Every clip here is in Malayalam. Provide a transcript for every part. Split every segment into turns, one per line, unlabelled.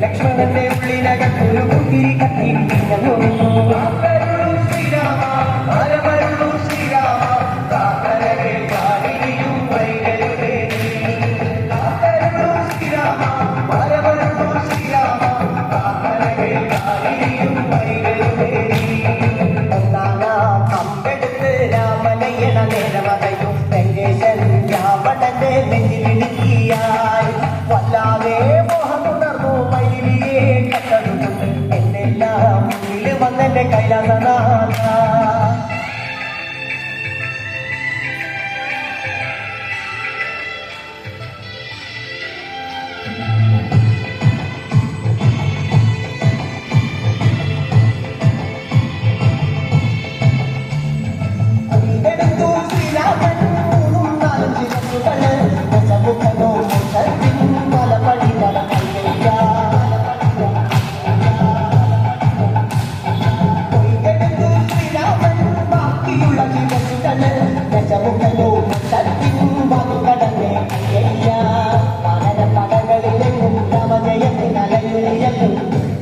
ലക്ഷ്മണന്റെ ഉള്ളിനകത്തൊരു കുത്തിരി കത്തിയിരിക്കുന്നു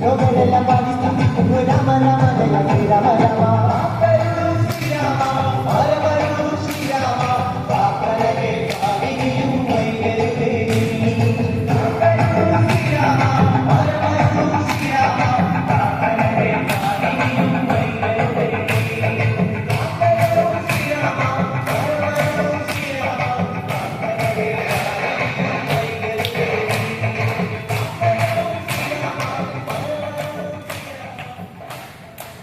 Eu ganhei a balista